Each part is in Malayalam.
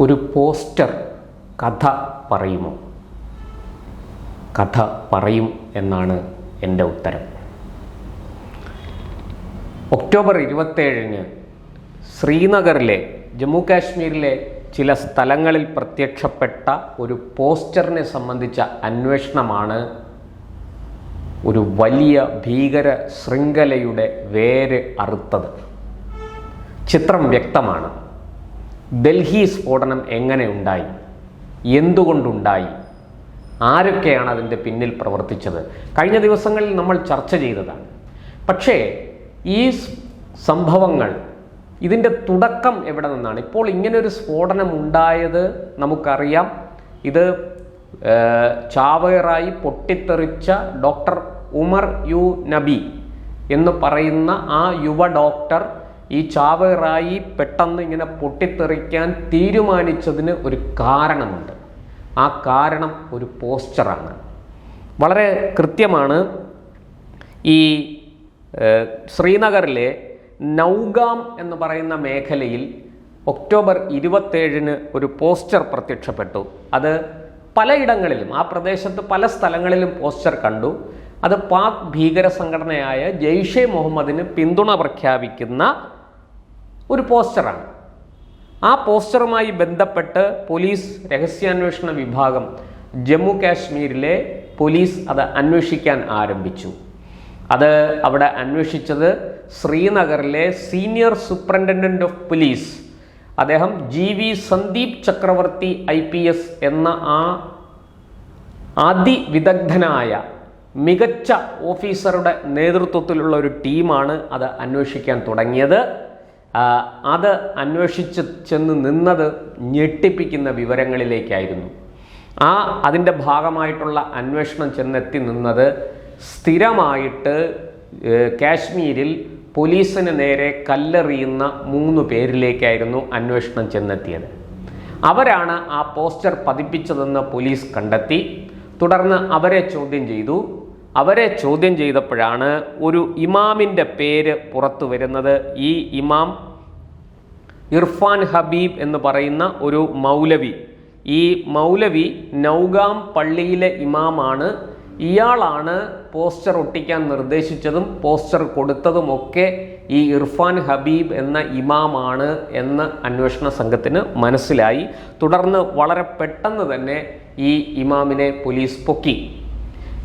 ഒരു പോസ്റ്റർ കഥ പറയുമോ? കഥ പറയും എന്നാണ് എന്റെ ഉത്തരം. ഒക്ടോബർ ഇരുപത്തേഴിന് ശ്രീനഗറിലെ ജമ്മു കാശ്മീരിലെ ചില സ്ഥലങ്ങളിൽ പ്രത്യക്ഷപ്പെട്ട ഒരു പോസ്റ്ററിനെ സംബന്ധിച്ച അന്വേഷണമാണ് ഒരു വലിയ ഭീകര ശൃംഖലയുടെ വേര് അറുത്തത്. ചിത്രം വ്യക്തമാണ്. ഡൽഹി സ്ഫോടനം എങ്ങനെ ഉണ്ടായി? എന്തുകൊണ്ടുണ്ടായി? ആരൊക്കെയാണ് അതിന്റെ പിന്നിൽ പ്രവർത്തിച്ചത്? കഴിഞ്ഞ ദിവസങ്ങളിൽ നമ്മൾ ചർച്ച ചെയ്തതാണ്. പക്ഷേ ഈ സംഭവങ്ങൾ ഇതിന്റെ തുടക്കം എവിടെ നിന്നാണ്? ഇപ്പോൾ ഇങ്ങനൊരു സ്ഫോടനം ഉണ്ടായത് നമുക്കറിയാം. ഇത് ചാവേറായി പൊട്ടിത്തെറിച്ച ഡോക്ടർ ഉമർ യു നബി എന്ന് പറയുന്ന ആ യുവ ഡോക്ടർ ഈ ചാവേറായി പെട്ടെന്ന് ഇങ്ങനെ പൊട്ടിത്തെറിക്കാൻ തീരുമാനിച്ചതിന് ഒരു കാരണമുണ്ട്. ആ കാരണം ഒരു പോസ്റ്ററാണ്. വളരെ കൃത്യമാണ് ഈ ശ്രീനഗറിലെ നൗഗാം എന്ന് പറയുന്ന മേഖലയിൽ ഒക്ടോബർ ഇരുപത്തേഴിന് ഒരു പോസ്റ്റർ പ്രത്യക്ഷപ്പെട്ടു. അത് പലയിടങ്ങളിലും ആ പ്രദേശത്ത് പല സ്ഥലങ്ങളിലും പോസ്റ്റർ കണ്ടു. അത് പാക് ഭീകര സംഘടനയായ ജെയ്ഷെ മുഹമ്മദിന് പിന്തുണ പ്രഖ്യാപിക്കുന്ന ഒരു പോസ്റ്ററാണ്. ആ പോസ്റ്ററുമായി ബന്ധപ്പെട്ട് പോലീസ് രഹസ്യാന്വേഷണ വിഭാഗം ജമ്മു കാശ്മീരിലെ പോലീസ് അത് അന്വേഷിക്കാൻ ആരംഭിച്ചു. അത് അവിടെ അന്വേഷിച്ചത് ശ്രീനഗറിലെ സീനിയർ സൂപ്രണ്ടന്റ് ഓഫ് പോലീസ് അദ്ദേഹം G V Sandeep Chakravarthy I P S എന്ന ആ അതിവിദഗ്ധനായ മികച്ച ഓഫീസറുടെ നേതൃത്വത്തിലുള്ള ഒരു ടീമാണ് അത് അന്വേഷിക്കാൻ തുടങ്ങിയത്. അത് അന്വേഷിച്ച് ചെന്ന് നിന്നത് ഞെട്ടിപ്പിക്കുന്ന വിവരങ്ങളിലേക്കായിരുന്നു. ആ അതിന്റെ ഭാഗമായിട്ടുള്ള അന്വേഷണം ചെന്നെത്തി നിന്നത് സ്ഥിരമായിട്ട് കാശ്മീരിൽ പോലീസിന് നേരെ കല്ലെറിയുന്ന മൂന്ന് പേരിലേക്കായിരുന്നു അന്വേഷണം ചെന്നെത്തിയത്. അവരാണ് ആ പോസ്റ്റർ പതിപ്പിച്ചതെന്ന് പോലീസ് കണ്ടെത്തി. തുടർന്ന് അവരെ ചോദ്യം ചെയ്തു. അവരെ ചോദ്യം ചെയ്തപ്പോഴാണ് ഒരു ഇമാമിന്റെ പേര് പുറത്തു വരുന്നത്. ഈ ഇമാം ഇർഫാൻ ഹബീബ് എന്ന് പറയുന്ന ഒരു മൗലവി. ഈ മൗലവി നൗഗാം പള്ളിയിലെ ഇമാമാണ്. ഇയാളാണ് പോസ്റ്റർ ഒട്ടിക്കാൻ നിർദ്ദേശിച്ചതും പോസ്റ്റർ കൊടുത്തതുമൊക്കെ ഈ ഇർഫാൻ ഹബീബ് എന്ന ഇമാമാണ് എന്ന് അന്വേഷണ സംഘത്തിന് മനസ്സിലായി. തുടർന്ന് വളരെ പെട്ടെന്ന് തന്നെ ഈ ഇമാമിനെ പോലീസ് പൊക്കി.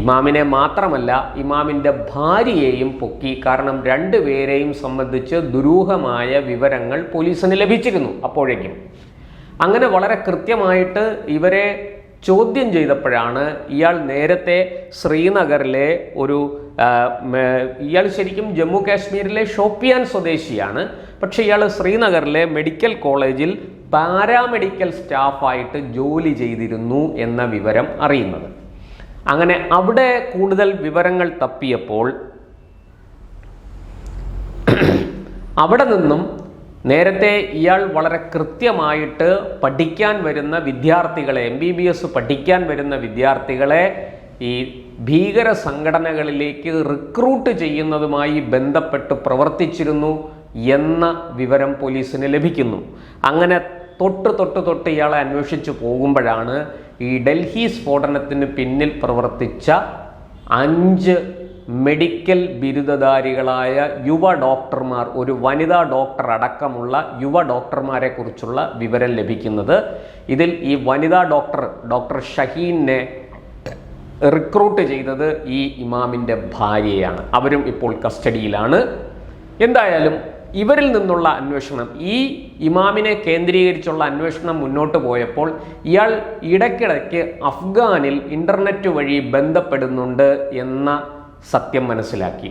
ഇമാമിനെ മാത്രമല്ല ഇമാമിന്റെ ഭാര്യയെയും പൊക്കി. കാരണം രണ്ടുപേരെയും സംബന്ധിച്ച് ദുരൂഹമായ വിവരങ്ങൾ പോലീസിന് ലഭിച്ചിരുന്നു അപ്പോഴേക്കും. അങ്ങനെ വളരെ കൃത്യമായിട്ട് ഇവരെ ചോദ്യം ചെയ്തപ്പോഴാണ് ഇയാൾ നേരത്തെ ശ്രീനഗറിലെ ഒരു ഇയാൾ ശരിക്കും ജമ്മു കാശ്മീരിലെ ഷോപ്പിയാൻ സ്വദേശിയാണ്. പക്ഷേ ഇയാൾ ശ്രീനഗറിലെ മെഡിക്കൽ കോളേജിൽ പാരാമെഡിക്കൽ സ്റ്റാഫായിട്ട് ജോലി ചെയ്തിരുന്നു എന്ന വിവരം അറിയുന്നത്. അങ്ങനെ അവിടെ കൂടുതൽ വിവരങ്ങൾ തപ്പിയപ്പോൾ അവിടെ നിന്നും നേരത്തെ ഇയാൾ വളരെ കൃത്യമായിട്ട് പഠിക്കാൻ വരുന്ന വിദ്യാർത്ഥികളെ എം ബി ബി എസ് പഠിക്കാൻ വരുന്ന വിദ്യാർത്ഥികളെ ഈ ഭീകര സംഘടനകളിലേക്ക് റിക്രൂട്ട് ചെയ്യുന്നതുമായി ബന്ധപ്പെട്ട് പ്രവർത്തിച്ചിരുന്നു എന്ന വിവരം പോലീസിന് ലഭിക്കുന്നു. അങ്ങനെ തൊട്ട് തൊട്ട് തൊട്ട് ഇയാളെ അന്വേഷിച്ചു പോകുമ്പോഴാണ് ഈ ഡൽഹി സ്ഫോടനത്തിന് പിന്നിൽ പ്രവർത്തിച്ച അഞ്ച് മെഡിക്കൽ ബിരുദധാരികളായ യുവ ഡോക്ടർമാർ ഒരു വനിതാ ഡോക്ടർ അടക്കമുള്ള യുവ ഡോക്ടർമാരെ കുറിച്ചുള്ള വിവരം ലഭിക്കുന്നത്. ഇതിൽ ഈ വനിതാ ഡോക്ടർ ഡോക്ടർ ഷഹീനെ റിക്രൂട്ട് ചെയ്തത് ഈ ഇമാമിന്റെ ഭാര്യയാണ്. അവരും ഇപ്പോൾ കസ്റ്റഡിയിലാണ്. എന്തായാലും ഇവരിൽ നിന്നുള്ള അന്വേഷണം ഈ ഇമാമിനെ കേന്ദ്രീകരിച്ചുള്ള അന്വേഷണം മുന്നോട്ട് പോയപ്പോൾ ഇയാൾ ഇടയ്ക്കിടയ്ക്ക് അഫ്ഗാനിൽ ഇന്റർനെറ്റ് വഴി ബന്ധപ്പെടുന്നുണ്ട് എന്ന സത്യം മനസ്സിലാക്കി.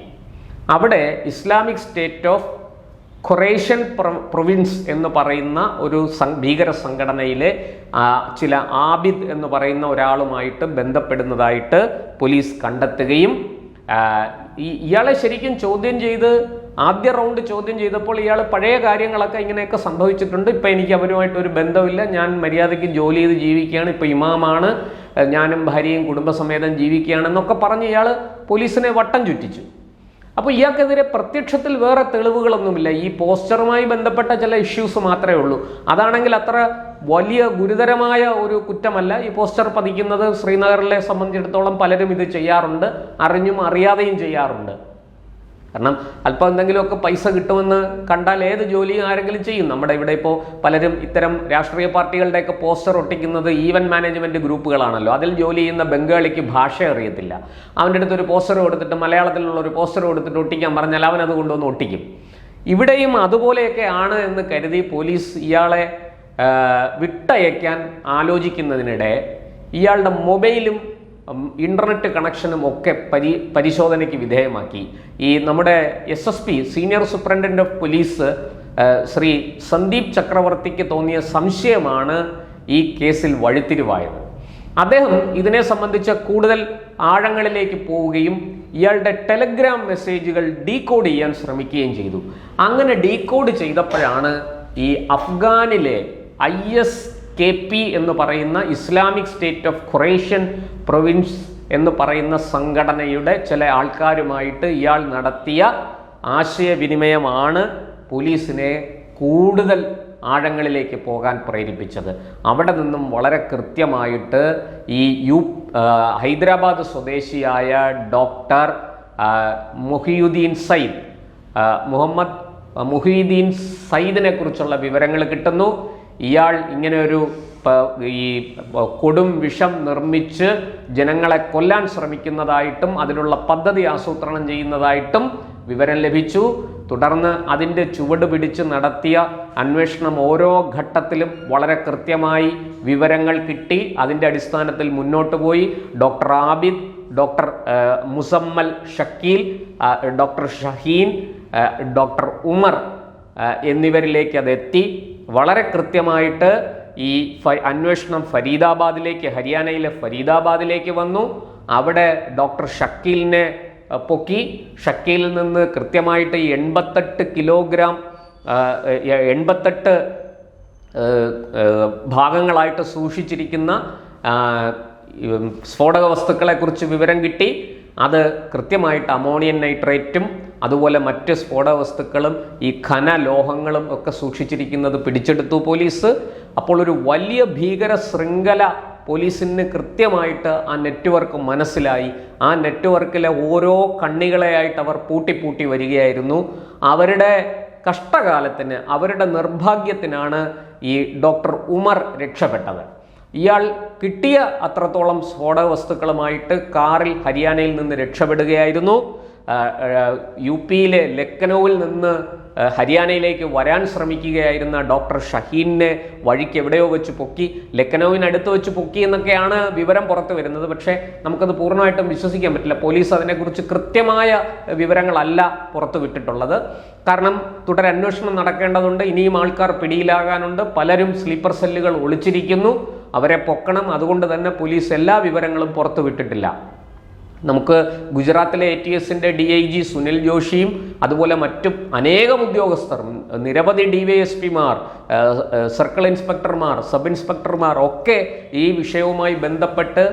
അവിടെ Islamic State of Khorasan province എന്ന് പറയുന്ന ഒരു ഭീകര സംഘടനയിലെ ചില ആബിദ് എന്ന് പറയുന്ന ഒരാളുമായിട്ട് ബന്ധപ്പെടുന്നതായിട്ട് പോലീസ് കണ്ടെത്തുകയും ഇയാളെ ശരിക്കും ചോദ്യം ചെയ്ത് ആദ്യ റൗണ്ട് ചോദ്യം ചെയ്തപ്പോൾ ഇയാൾ പഴയ കാര്യങ്ങളൊക്കെ ഇങ്ങനെയൊക്കെ സംഭവിച്ചിട്ടുണ്ട്. ഇപ്പം എനിക്ക് അവരുമായിട്ട് ഒരു ബന്ധമില്ല. ഞാൻ മര്യാദയ്ക്ക് ജോലി ചെയ്ത് ജീവിക്കുകയാണ്. ഇപ്പം ഇമാമാണ്. ഞാനും ഭാര്യയും കുടുംബസമേതം ജീവിക്കുകയാണെന്നൊക്കെ പറഞ്ഞ് ഇയാൾ പോലീസിനെ വട്ടം ചുറ്റിച്ചു. അപ്പോൾ ഇയാൾക്കെതിരെ പ്രത്യക്ഷത്തിൽ വേറെ തെളിവുകളൊന്നുമില്ല. ഈ പോസ്റ്ററുമായി ബന്ധപ്പെട്ട ചില ഇഷ്യൂസ് മാത്രമേ ഉള്ളൂ. അതാണെങ്കിൽ അത്ര വലിയ ഗുരുതരമായ ഒരു കുറ്റമല്ല. ഈ പോസ്റ്റർ പതിക്കുന്നത് ശ്രീനഗറിലെ സംബന്ധിച്ചിടത്തോളം പലരും ഇത് ചെയ്യാറുണ്ട്. അറിഞ്ഞും അറിയാതെയും ചെയ്യാറുണ്ട്. കാരണം അല്പം എന്തെങ്കിലുമൊക്കെ പൈസ കിട്ടുമെന്ന് കണ്ടാൽ ഏത് ജോലിയും ആരെങ്കിലും ചെയ്യും. നമ്മുടെ ഇവിടെ ഇപ്പോൾ പലരും ഇത്തരം രാഷ്ട്രീയ പാർട്ടികളുടെയൊക്കെ പോസ്റ്റർ ഒട്ടിക്കുന്നത് ഈവൻ മാനേജ്മെന്റ് ഗ്രൂപ്പുകളാണല്ലോ. അതിൽ ജോലി ചെയ്യുന്ന ബംഗാളിക്ക് ഭാഷ അറിയത്തില്ല. അവന്റെ അടുത്ത് ഒരു പോസ്റ്റർ കൊടുത്തിട്ട് മലയാളത്തിലുള്ള ഒരു പോസ്റ്റർ കൊടുത്തിട്ട് ഒട്ടിക്കാൻ പറഞ്ഞാൽ അവൻ അത് കൊണ്ടുവന്ന് ഒട്ടിക്കും. ഇവിടെയും അതുപോലെയൊക്കെ ആണ് എന്ന് കരുതി പോലീസ് ഇയാളെ വിട്ടയക്കാൻ ആലോചിക്കുന്നതിനിടെ ഇയാളുടെ മൊബൈലും ഉം, ഇന്റർനെറ്റ് കണക്ഷനും ഒക്കെ പരി പരിശോധനയ്ക്ക് വിധേയമാക്കി. ഈ നമ്മുടെ S S P senior superintendent of police Shri Sandeep ചക്രവർത്തിക്ക് തോന്നിയ സംശയമാണ് ഈ കേസിൽ വഴിത്തിരിവായത്. അദ്ദേഹം ഇതിനെ സംബന്ധിച്ച കൂടുതൽ ആഴങ്ങളിലേക്ക് പോവുകയും ഇയാളുടെ ടെലഗ്രാം മെസ്സേജുകൾ ഡീകോഡ് ചെയ്യാൻ ശ്രമിക്കുകയും ചെയ്തു. അങ്ങനെ ഡീകോഡ് ചെയ്തപ്പോഴാണ് ഈ അഫ്ഗാനിലെ ഐ എസ് കെ പി എന്ന് പറയുന്ന Islamic State of Khorasan province എന്ന് പറയുന്ന സംഘടനയുടെ ചില ആൾക്കാരുമായിട്ട് ഇയാൾ നടത്തിയ ആശയവിനിമയമാണ് പോലീസിനെ കൂടുതൽ ആഴങ്ങളിലേക്ക് പോകാൻ പ്രേരിപ്പിച്ചത്. അവിടെ നിന്നും വളരെ കൃത്യമായിട്ട് ഈ യു ഹൈദരാബാദ് സ്വദേശിയായ ഡോക്ടർ മുഹിയുദ്ദീൻ സയ്യിദ്. മുഹമ്മദ് മുഹിയുദ്ദീൻ സയ്യിദിനെ കുറിച്ചുള്ള വിവരങ്ങൾ കിട്ടുന്നു. ഇയാൾ ഇങ്ങനെ ഒരു ഈ കൊടും വിഷം നിർമ്മിച്ച് ജനങ്ങളെ കൊല്ലാൻ ശ്രമിക്കുന്നതായിട്ടും അതിനുള്ള പദ്ധതി ആസൂത്രണം ചെയ്യുന്നതായിട്ടും വിവരം ലഭിച്ചു. തുടർന്ന് അതിന്റെ ചുവട് പിടിച്ച് നടത്തിയ അന്വേഷണം ഓരോ ഘട്ടത്തിലും വളരെ കൃത്യമായി വിവരങ്ങൾ കിട്ടി. അതിന്റെ അടിസ്ഥാനത്തിൽ മുന്നോട്ട് പോയി. Doctor Abid doctor Muzammil Shakeel doctor Shaheen doctor Umar എന്നിവരിലേക്ക് അത് എത്തി വളരെ കൃത്യമായിട്ട് ഈ അന്വേഷണം ഫരീദാബാദിലേക്ക് ഹരിയാനയിലെ ഫരീദാബാദിലേക്ക് വന്നു. അവിടെ ഡോക്ടർ ഷക്കീലിനെ പൊക്കി. ഷക്കീലിൽ നിന്ന് കൃത്യമായിട്ട് എൺപത്തെട്ട് കിലോഗ്രാം എൺപത്തെട്ട് ഭാഗങ്ങളായിട്ട് സൂക്ഷിച്ചിരിക്കുന്ന സ്ഫോടക വസ്തുക്കളെക്കുറിച്ച് വിവരം കിട്ടി. അത് കൃത്യമായിട്ട് അമോണിയൻ നൈട്രേറ്റും അതുപോലെ മറ്റ് സ്ഫോടക വസ്തുക്കളും ഈ ഖനലോഹങ്ങളും ഒക്കെ സൂക്ഷിച്ചിരിക്കുന്നത് പിടിച്ചെടുത്തു പോലീസ്. അപ്പോൾ ഒരു വലിയ ഭീകര ശൃംഖല പോലീസിന് കൃത്യമായിട്ട് ആ നെറ്റ്വർക്ക് മനസ്സിലായി. ആ നെറ്റ്വർക്കിലെ ഓരോ കണ്ണികളെയായിട്ട് അവർ പൂട്ടി പൂട്ടി വരികയായിരുന്നു. അവരുടെ കഷ്ടകാലത്തിന് അവരുടെ നിർഭാഗ്യത്തിനാണ് ഈ ഡോക്ടർ ഉമർ രക്ഷപ്പെട്ടത്. ഇയാൾ കിട്ടിയ അത്രത്തോളം സ്ഫോടക വസ്തുക്കളുമായിട്ട് കാറിൽ ഹരിയാനയിൽ നിന്ന് രക്ഷപ്പെടുകയായിരുന്നു. യു പിയിലെ ലക്നൌവിൽ നിന്ന് ഹരിയാനയിലേക്ക് വരാൻ ശ്രമിക്കുകയായിരുന്ന ഡോക്ടർ ഷഹീനെ വഴിക്ക് എവിടെയോ വെച്ച് പൊക്കി ലക്നൌവിനടുത്ത് വെച്ച് പൊക്കി എന്നൊക്കെയാണ് വിവരം പുറത്തു വരുന്നത്. പക്ഷേ നമുക്കത് പൂർണമായിട്ടും വിശ്വസിക്കാൻ പറ്റില്ല. പോലീസ് അതിനെക്കുറിച്ച് കൃത്യമായ വിവരങ്ങളല്ല പുറത്തു വിട്ടിട്ടുള്ളത്. കാരണം തുടരന്വേഷണം നടക്കേണ്ടതുണ്ട്. ഇനിയും ആൾക്കാർ പിടിയിലാകാനുണ്ട്. പലരും സ്ലീപ്പർ സെല്ലുകൾ ഒളിച്ചിരിക്കുന്നു. അവരെ പൊക്കണം. അതുകൊണ്ട് തന്നെ പോലീസ് എല്ലാ വിവരങ്ങളും പുറത്തു വിട്ടിട്ടില്ല. നമുക്ക് ഗുജറാത്തിലെ എ ടി എസിന്റെ ഡി ഐ ജി സുനിൽ ജോഷിയും അതുപോലെ മറ്റു അനേകം ഉദ്യോഗസ്ഥർ നിരവധി ഡി വൈ എസ് പിമാർ സർക്കിൾ ഇൻസ്പെക്ടർമാർ സബ് ഇൻസ്പെക്ടർമാർ ഒക്കെ ഈ വിഷയവുമായി ബന്ധപ്പെട്ട്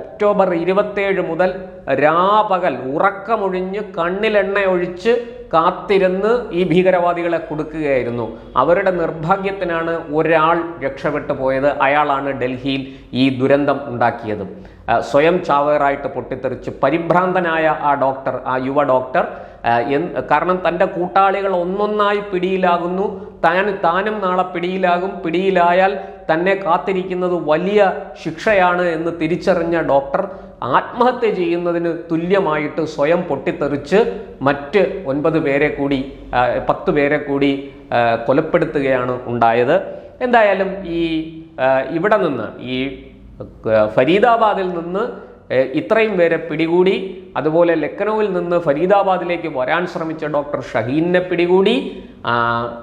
ഒക്ടോബർ ഇരുപത്തേഴ് മുതൽ രാപകൽ ഉറക്കമൊഴിഞ്ഞ് കണ്ണിലെണ്ണ ഒഴിച്ച് കാത്തിരുന്ന് ഈ ഭീകരവാദികളെ കൊടുക്കുകയായിരുന്നു. അവരുടെ നിർഭാഗ്യത്തിനാണ് ഒരാൾ രക്ഷപ്പെട്ടു പോയത്. അയാളാണ് ഡൽഹിയിൽ ഈ ദുരന്തം ഉണ്ടാക്കിയത്. സ്വയം ചാവേറായിട്ട് പൊട്ടിത്തെറിച്ച് പരിഭ്രാന്തനായ ആ ഡോക്ടർ ആ യുവ ഡോക്ടർ കാരണം തന്റെ കൂട്ടാളികൾ ഒന്നൊന്നായി പിടിയിലാകുന്നു. താൻ താനും നാളെ പിടിയിലാകും. പിടിയിലായാൽ തന്നെ കാത്തിരിക്കുന്നത് വലിയ ശിക്ഷയാണ് എന്ന് തിരിച്ചറിഞ്ഞ ഡോക്ടർ ആത്മഹത്യ ചെയ്യുന്നതിന് തുല്യമായിട്ട് സ്വയം പൊട്ടിത്തെറിച്ച് മറ്റ് ഒൻപത് പേരെ കൂടി പത്ത് പേരെ കൂടി കൊലപ്പെടുത്തുകയാണ് ഉണ്ടായത്. എന്തായാലും ഈ ഇവിടെ നിന്ന് ഈ ഫരീദാബാദിൽ നിന്ന് ഇത്രയും പേരെ പിടികൂടി അതുപോലെ ലക്നൌവിൽ നിന്ന് ഫരീദാബാദിലേക്ക് വരാൻ ശ്രമിച്ച ഡോക്ടർ ഷഹീനെ പിടികൂടി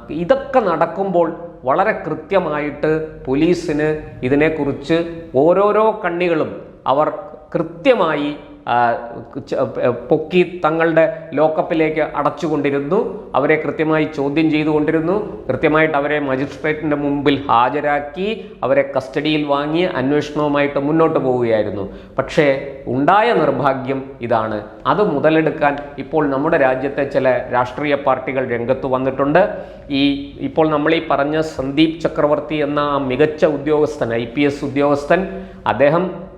ഇതൊക്കെ നടക്കുമ്പോൾ വളരെ കൃത്യമായിട്ട് പോലീസിന് ഇതിനെക്കുറിച്ച് ഓരോരോ കണ്ണികളും അവർ കൃത്യമായി പൊക്കി തങ്ങളുടെ ലോക്കപ്പിലേക്ക് അടച്ചുകൊണ്ടിരുന്നു. അവരെ കൃത്യമായി ചോദ്യം ചെയ്തുകൊണ്ടിരുന്നു. കൃത്യമായിട്ട് അവരെ മജിസ്ട്രേറ്റിന്റെ മുമ്പിൽ ഹാജരാക്കി അവരെ കസ്റ്റഡിയിൽ വാങ്ങി അന്വേഷണവുമായിട്ട് മുന്നോട്ട് പോവുകയായിരുന്നു. പക്ഷേ ഉണ്ടായ നിർഭാഗ്യം ഇതാണ്. അത് മുതലെടുക്കാൻ ഇപ്പോൾ നമ്മുടെ രാജ്യത്തെ ചില രാഷ്ട്രീയ പാർട്ടികൾ രംഗത്ത് വന്നിട്ടുണ്ട്. ഈ ഇപ്പോൾ നമ്മൾ ഈ പറഞ്ഞ സന്ദീപ് ചക്രവർത്തി എന്ന മികച്ച ഉദ്യോഗസ്ഥൻ ഐ ഉദ്യോഗസ്ഥൻ അദ്ദേഹം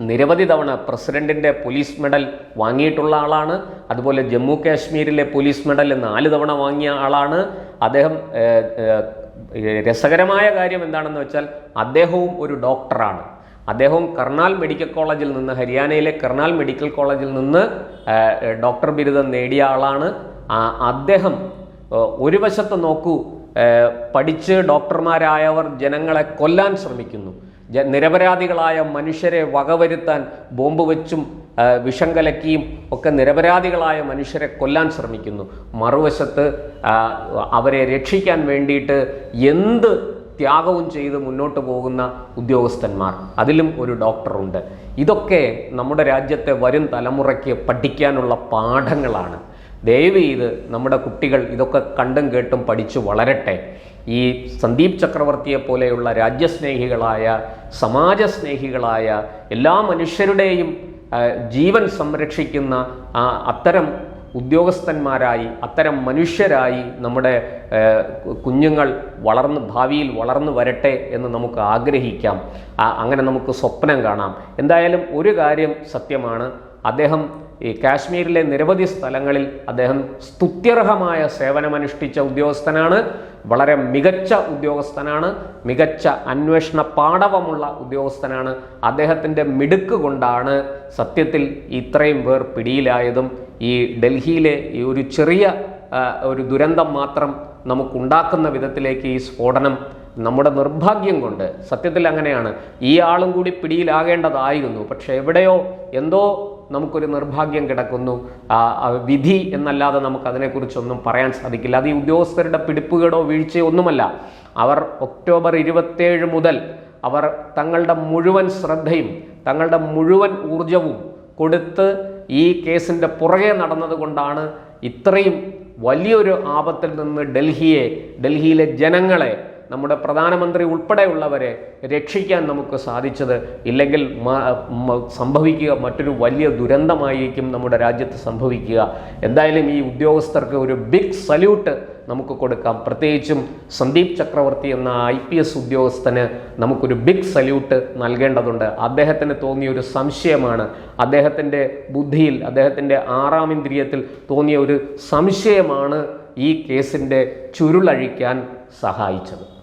നിരവധി തവണ പ്രസിഡന്റിന്റെ പോലീസ് മെഡൽ വാങ്ങിയിട്ടുള്ള ആളാണ്. അതുപോലെ ജമ്മു കാശ്മീരിലെ പോലീസ് മെഡൽ നാല് തവണ വാങ്ങിയ ആളാണ്. അദ്ദേഹം രസകരമായ കാര്യം എന്താണെന്ന് വെച്ചാൽ അദ്ദേഹവും ഒരു ഡോക്ടറാണ്. അദ്ദേഹവും കർണാൽ മെഡിക്കൽ കോളേജിൽ നിന്ന് ഹരിയാനയിലെ കർണാൽ മെഡിക്കൽ കോളേജിൽ നിന്ന് ഡോക്ടർ ബിരുദം നേടിയ ആളാണ്. അദ്ദേഹം ഒരു വശത്ത് നോക്കൂ പഠിച്ച് ഡോക്ടർമാരായവർ ജനങ്ങളെ കൊല്ലാൻ ശ്രമിക്കുന്നു. നിരപരാധികളായ മനുഷ്യരെ വകവരുത്താൻ ബോംബ് വെച്ചും വിഷം കലക്കിയും ഒക്കെ നിരപരാധികളായ മനുഷ്യരെ കൊല്ലാൻ ശ്രമിക്കുന്നു. മറുവശത്ത് അവരെ രക്ഷിക്കാൻ വേണ്ടിയിട്ട് എന്ത് ത്യാഗവും ചെയ്ത് മുന്നോട്ട് പോകുന്ന ഉദ്യോഗസ്ഥന്മാർ. അതിലും ഒരു ഡോക്ടറുണ്ട്. ഇതൊക്കെ നമ്മുടെ രാജ്യത്തെ വരും തലമുറയ്ക്ക് പഠിക്കാനുള്ള പാഠങ്ങളാണ്. ദയവ് ചെയ്ത് നമ്മുടെ കുട്ടികൾ ഇതൊക്കെ കണ്ടും കേട്ടും പഠിച്ചു വളരട്ടെ. ഈ സന്ദീപ് ചക്രവർത്തിയെ പോലെയുള്ള രാജ്യസ്നേഹികളായ സമാജസ്നേഹികളായ എല്ലാ മനുഷ്യരുടെയും ജീവൻ സംരക്ഷിക്കുന്ന അത്തരം ഉദ്യോഗസ്ഥന്മാരായി അത്തരം മനുഷ്യരായി നമ്മുടെ കുഞ്ഞുങ്ങൾ വളർന്ന് ഭാവിയിൽ വളർന്നു വരട്ടെ എന്ന് നമുക്ക് ആഗ്രഹിക്കാം. അങ്ങനെ നമുക്ക് സ്വപ്നം കാണാം. എന്തായാലും ഒരു കാര്യം സത്യമാണ്. അദ്ദേഹം ഈ കാശ്മീരിലെ നിരവധി സ്ഥലങ്ങളിൽ അദ്ദേഹം സ്തുത്യർഹമായ സേവനമനുഷ്ഠിച്ച ഉദ്യോഗസ്ഥനാണ്. വളരെ മികച്ച ഉദ്യോഗസ്ഥനാണ്. മികച്ച അന്വേഷണ പാടവമുള്ള ഉദ്യോഗസ്ഥനാണ്. അദ്ദേഹത്തിന്റെ മിടുക്ക് കൊണ്ടാണ് സത്യത്തിൽ ഇത്രയും പേർ പിടിയിലായതും ഈ ഡൽഹിയിലെ ഈ ഒരു ചെറിയ ഒരു ദുരന്തം മാത്രം നമുക്കുണ്ടാക്കുന്ന വിധത്തിലേക്ക് ഈ സ്ഫോടനം നമ്മുടെ നിർഭാഗ്യം കൊണ്ട് സത്യത്തിൽ അങ്ങനെയാണ്. ഈ ആളും കൂടി പിടിയിലാകേണ്ടതായിരുന്നു. പക്ഷെ എവിടെയോ എന്തോ നമുക്കൊരു നിർഭാഗ്യം കിടക്കുന്നു. വിധി എന്നല്ലാതെ നമുക്ക് അതിനെക്കുറിച്ചൊന്നും പറയാൻ സാധിക്കില്ല. അത് ഈ ഉദ്യോഗസ്ഥരുടെ പിടിപ്പുകേടോ വീഴ്ചയോ ഒന്നുമല്ല. അവർ ഒക്ടോബർ ഇരുപത്തേഴ് മുതൽ അവർ തങ്ങളുടെ മുഴുവൻ ശ്രദ്ധയും തങ്ങളുടെ മുഴുവൻ ഊർജവും കൊടുത്ത് ഈ കേസിന്റെ പുറകെ നടന്നതുകൊണ്ടാണ് ഇത്രയും വലിയൊരു ആപത്തിൽ നിന്ന് ഡൽഹിയെ ഡൽഹിയിലെ ജനങ്ങളെ നമ്മുടെ പ്രധാനമന്ത്രി ഉൾപ്പെടെയുള്ളവരെ രക്ഷിക്കാൻ നമുക്ക് സാധിച്ചത് ഇല്ലെങ്കിൽ സംഭവിക്കുക മറ്റൊരു വലിയ ദുരന്തമായിരിക്കും നമ്മുടെ രാജ്യത്ത് സംഭവിക്കുക. എന്തായാലും ഈ ഉദ്യോഗസ്ഥർക്ക് ഒരു ബിഗ് സല്യൂട്ട് നമുക്ക് കൊടുക്കാം. പ്രത്യേകിച്ചും സന്ദീപ് ചക്രവർത്തി എന്ന ഐ പി എസ് ഉദ്യോഗസ്ഥന് നമുക്കൊരു ബിഗ് സല്യൂട്ട് നൽകേണ്ടതുണ്ട്. അദ്ദേഹത്തിന് തോന്നിയ ഒരു സംശയമാണ്. അദ്ദേഹത്തിന്റെ ബുദ്ധിയിൽ അദ്ദേഹത്തിന്റെ ആറാം ഇന്ദ്രിയത്തിൽ തോന്നിയ ഒരു സംശയമാണ് ഈ കേസിന്റെ ചുരുളഴിക്കാൻ സഹായിച്ചത്.